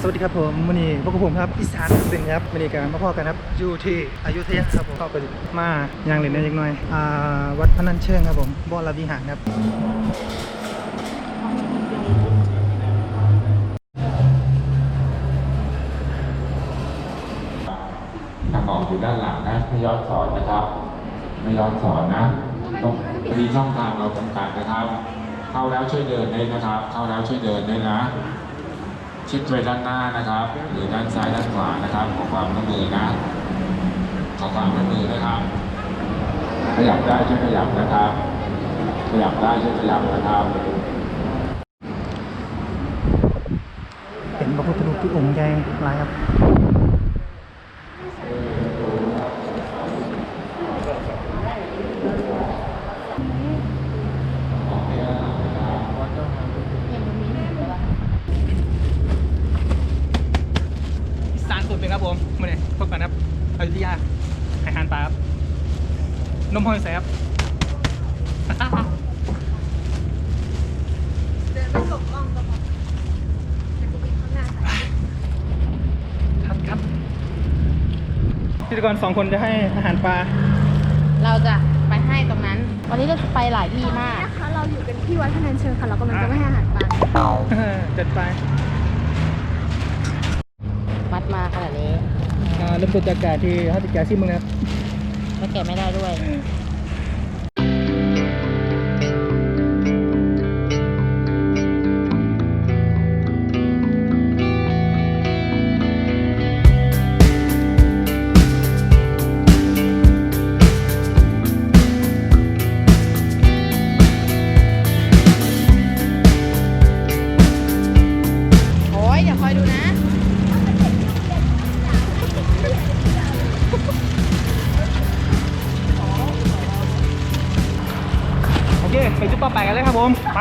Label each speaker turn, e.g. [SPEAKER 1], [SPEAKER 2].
[SPEAKER 1] สวัสดีครับผมวันนี้พวกบผมครับอีสานดึงครับวันนี้การมาพ่อกันครับอยู่ที่อยุธยาครับผมเข้าไปมาอย่างเล่นได้ยังน้อยอ่าวัดพนัญเชิงครับผมบ่อระวิหารครับ
[SPEAKER 2] ทางออกอยู่ด้านหลังนะไม่ย้อนสอนนะครับ ไม่ย้อนสอนนะต้องมีช่องทางเราจำกัดนะครับ เข้าแล้วช่วยเดินได้นะครับ เข้าแล้วช่วยเดินด้วยนะ ชิดไปด้านหน้านะครับ หรือด้านซ้ายด้านขวานะครับ ขอความร่วมมือนะ ขอความร่วมมือนะครับ ขยับได้ช่วยขยับนะครับ ขยับได้ช่วยขยับนะครับ
[SPEAKER 1] เป็นพระพุทธรูปที่องค์ใหญ่หลายครับ อีสา นสุดเป็นครับผมมื่อนี้พบกันครับอยุธยาอาหารปลาครับนมหอยแสบ
[SPEAKER 3] เดินไปหลบกล้องก็พอแต่กูเป็นข้างหน้าค่ะ
[SPEAKER 1] ครับครับพิธีกรสองคนจะให้อาหารปลา
[SPEAKER 4] เราจะไปให้ตรงนั้น วันนี้เราจะไปหลายที่มาก
[SPEAKER 3] นะคะเราอยู่กันที่วัดพนัญเชิงค่ะ เรากำลังจะไม่ให้อาหารปลา
[SPEAKER 1] จัดไป
[SPEAKER 4] มัดมาขนาดนี้
[SPEAKER 1] อ่าเริ่มต้นจากการที่ฮัตติกาซิมึงนะครับ
[SPEAKER 4] ไม่แกะไม่ได้ด้วย
[SPEAKER 1] ไปจุดป่อแปะกันเลยครับผมไป